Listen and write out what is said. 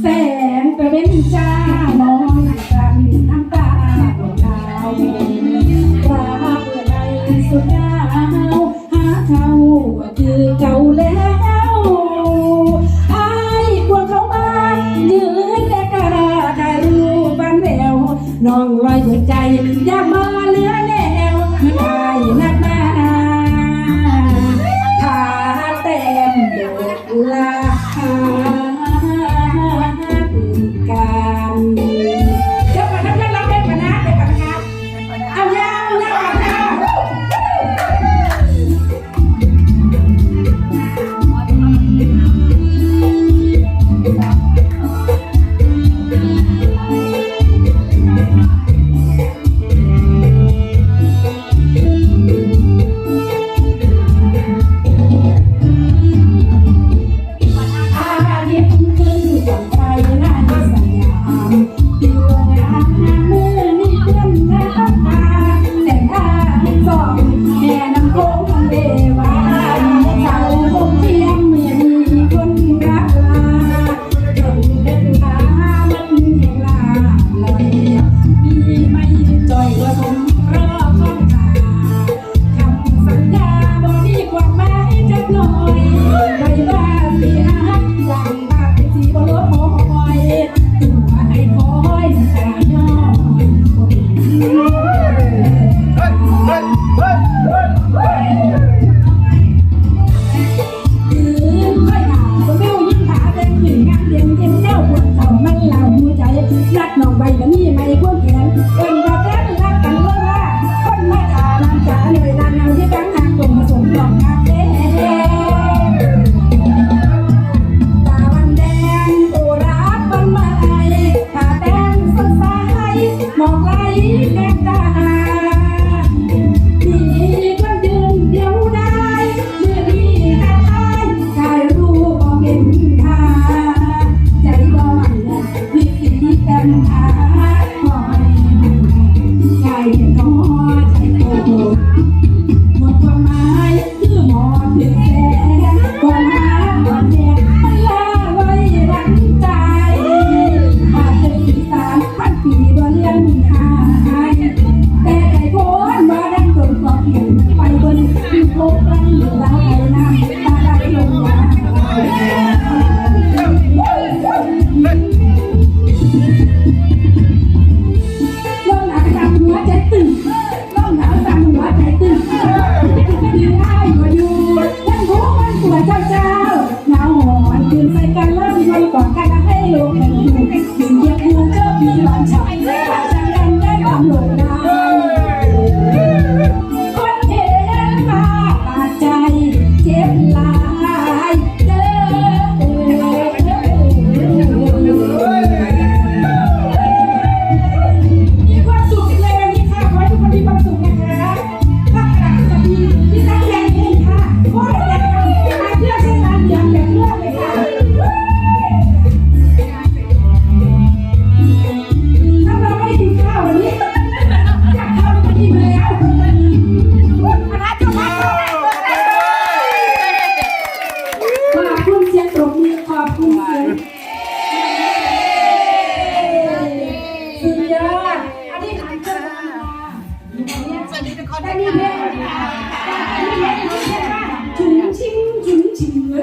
แสงตะเวนจ้ามองตาหลินน้ำตาหลงดาวปลาเปื่อในสุดดาวหาเท่าก็คือเก่าแล้วไอ้ควรเขามายืนแต่กระดาษรูปบ้านแล้วนองลอยหัวใจอย่ามา แดงตา ก่อนการจะให้หลวด อันนี้ขายเนรื่องธรรมดาสวัสดีทุกคนได้มีเรื่องค่ะได้มีเรื่องเรียกว่าจุ๋มชิ้จุ๋มชิงเลย